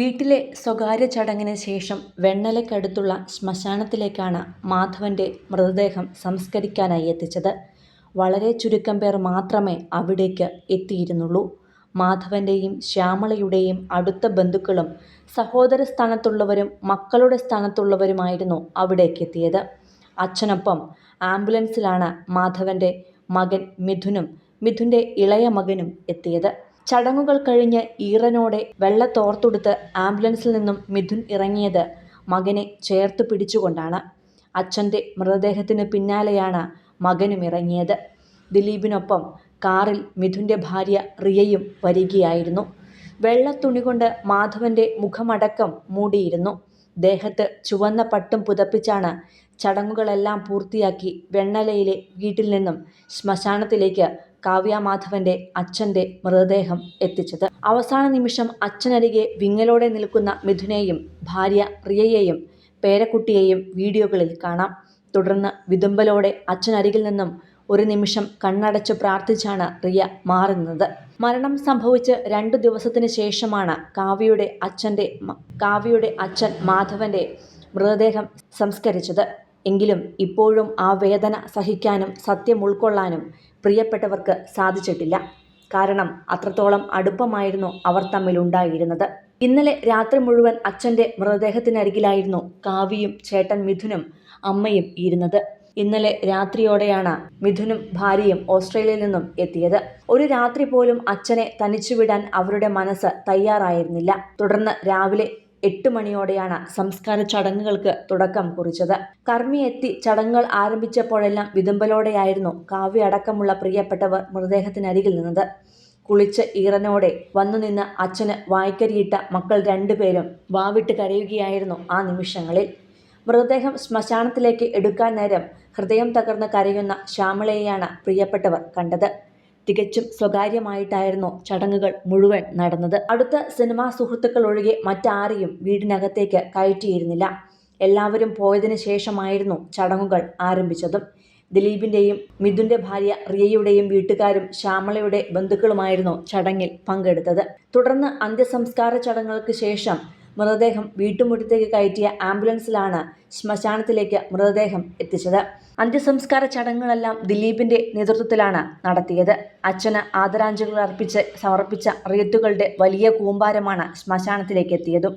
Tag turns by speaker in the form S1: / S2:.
S1: വീട്ടിലെ സ്വകാര്യ ചടങ്ങിന് ശേഷം വെണ്ണലയ്ക്കടുത്തുള്ള ശ്മശാനത്തിലേക്കാണ് മാധവന്റെ മൃതദേഹം സംസ്കരിക്കാനായി എത്തിച്ചത്. വളരെ ചുരുക്കം പേർ മാത്രമേ അവിടേക്ക് എത്തിയിരുന്നുള്ളൂ. മാധവന്റെയും ശ്യാമളയുടെയും അടുത്ത ബന്ധുക്കളും സഹോദര സ്ഥാനത്തുള്ളവരും മക്കളുടെ സ്ഥാനത്തുള്ളവരുമായിരുന്നു അവിടേക്ക് എത്തിയത്. അച്ഛനൊപ്പം ആംബുലൻസിലാണ് മാധവന്റെ മകൻ മിഥുനും മിഥുന്റെ ഇളയ മകനും എത്തിയത്. ചടങ്ങുകൾ കഴിഞ്ഞ് ഈറനോടെ വെള്ളത്തോർത്തുടുത്ത് ആംബുലൻസിൽ നിന്നും മിഥുൻ ഇറങ്ങിയത് മകനെ ചേർത്ത് പിടിച്ചുകൊണ്ടാണ്. അച്ഛന്റെ മൃതദേഹത്തിന് പിന്നാലെയാണ് മകനും ഇറങ്ങിയത്. ദിലീപിനൊപ്പം കാറിൽ മിഥുന്റെ ഭാര്യ റിയയും വരികയായിരുന്നു. വെള്ളത്തുണി കൊണ്ട് മാധവന്റെ മുഖമടക്കം മൂടിയിരുന്നു. ദേഹത്ത് ചുവന്ന പട്ടും പുതപ്പിച്ചാണ് ചടങ്ങുകളെല്ലാം പൂർത്തിയാക്കി വെണ്ണലയിലെ വീട്ടിൽ നിന്നും ശ്മശാനത്തിലേക്ക് കാവ്യ മാധവന്റെ അച്ഛന്റെ മൃതദേഹം എത്തിച്ചത്. അവസാന നിമിഷം അച്ഛനരികെ വിങ്ങലോടെ നിൽക്കുന്ന മിഥുനെയും ഭാര്യ പ്രിയയെയും പേരക്കുട്ടിയെയും വീഡിയോകളിൽ കാണാം. തുടർന്ന് വിതുമ്പലോടെ അച്ഛനരികിൽ നിന്നും ഒരു നിമിഷം കണ്ണടച്ചു പ്രാർത്ഥിച്ചാണ് റിയ മാറുന്നത്. മരണം സംഭവിച്ച് രണ്ടു ദിവസത്തിന് ശേഷമാണ് കാവ്യയുടെ അച്ഛന്റെ കാവ്യയുടെ അച്ഛൻ മാധവന്റെ മൃതദേഹം സംസ്കരിച്ചത്. എങ്കിലും ഇപ്പോഴും ആ വേദന സഹിക്കാനും സത്യം ഉൾക്കൊള്ളാനും പ്രിയപ്പെട്ടവർക്ക് സാധിച്ചിട്ടില്ല. കാരണം അത്രത്തോളം അടുപ്പമായിരുന്നു അവർ തമ്മിലുണ്ടായിരുന്നത് ഇന്നലെ രാത്രി മുഴുവൻ അച്ഛന്റെ മൃതദേഹത്തിനരികിലായിരുന്നു കാവ്യയും ചേട്ടൻ മിഥുനും അമ്മയും ഇരുന്നത്. ഇന്നലെ രാത്രിയോടെയാണ് മിഥുനും ഭാര്യയും ഓസ്ട്രേലിയയിൽ നിന്നും എത്തിയത്. ഒരു രാത്രി പോലും അച്ഛനെ തനിച്ചു വിടാൻ അവരുടെ മനസ്സ് തയ്യാറായിരുന്നില്ല. തുടർന്ന് രാവിലെ എട്ട് മണിയോടെയാണ് സംസ്കാര ചടങ്ങുകൾക്ക് തുടക്കം കുറിച്ചത്. കർമ്മി എത്തി ചടങ്ങുകൾ ആരംഭിച്ചപ്പോഴെല്ലാം വിതുമ്പലോടെയായിരുന്നു കാവ്യ അടക്കമുള്ള പ്രിയപ്പെട്ടവർ മൃതദേഹത്തിനരികിൽ നിന്നത്. കുളിച്ച് ഈറനോടെ വന്നു നിന്ന് അച്ഛന് വായ്ക്കരിയിട്ട മക്കൾ രണ്ടുപേരും വാവിട്ട് കരയുകയായിരുന്നു ആ നിമിഷങ്ങളിൽ. മൃതദേഹം ശ്മശാനത്തിലേക്ക് എടുക്കാൻ നേരം ഹൃദയം തകർന്ന് കരയുന്ന ശ്യാമളയെയാണ് പ്രിയപ്പെട്ടവർ കണ്ടത്. തികച്ചും സ്വകാര്യമായിട്ടായിരുന്നു ചടങ്ങുകൾ മുഴുവൻ നടന്നത്. അടുത്ത സിനിമാ സുഹൃത്തുക്കൾ ഒഴികെ മറ്റാരെയും വീടിനകത്തേക്ക് കയറ്റിയിരുന്നില്ല. എല്ലാവരും പോയതിനു ശേഷമായിരുന്നു ചടങ്ങുകൾ ആരംഭിച്ചതും. ദിലീപിന്റെയും മിഥുന്റെ ഭാര്യ റിയയുടെയും വീട്ടുകാരും ശ്യാമളയുടെ ബന്ധുക്കളുമായിരുന്നു ചടങ്ങിൽ പങ്കെടുത്തത്. തുടർന്ന് അന്ത്യസംസ്കാര ചടങ്ങുകൾക്ക് ശേഷം മൃതദേഹം വീട്ടുമുറ്റത്തേക്ക് കയറ്റിയ ആംബുലൻസിലാണ് ശ്മശാനത്തിലേക്ക് മൃതദേഹം എത്തിച്ചത്. അന്ത്യസംസ്കാര ചടങ്ങുകളെല്ലാം ദിലീപിന്റെ നേതൃത്വത്തിലാണ് നടത്തിയത്. അച്ഛന് ആദരാഞ്ജലികൾ അർപ്പിച്ച് സമർപ്പിച്ച റിയത്തുകളുടെ വലിയ കൂമ്പാരമാണ് ശ്മശാനത്തിലേക്ക് എത്തിയതും.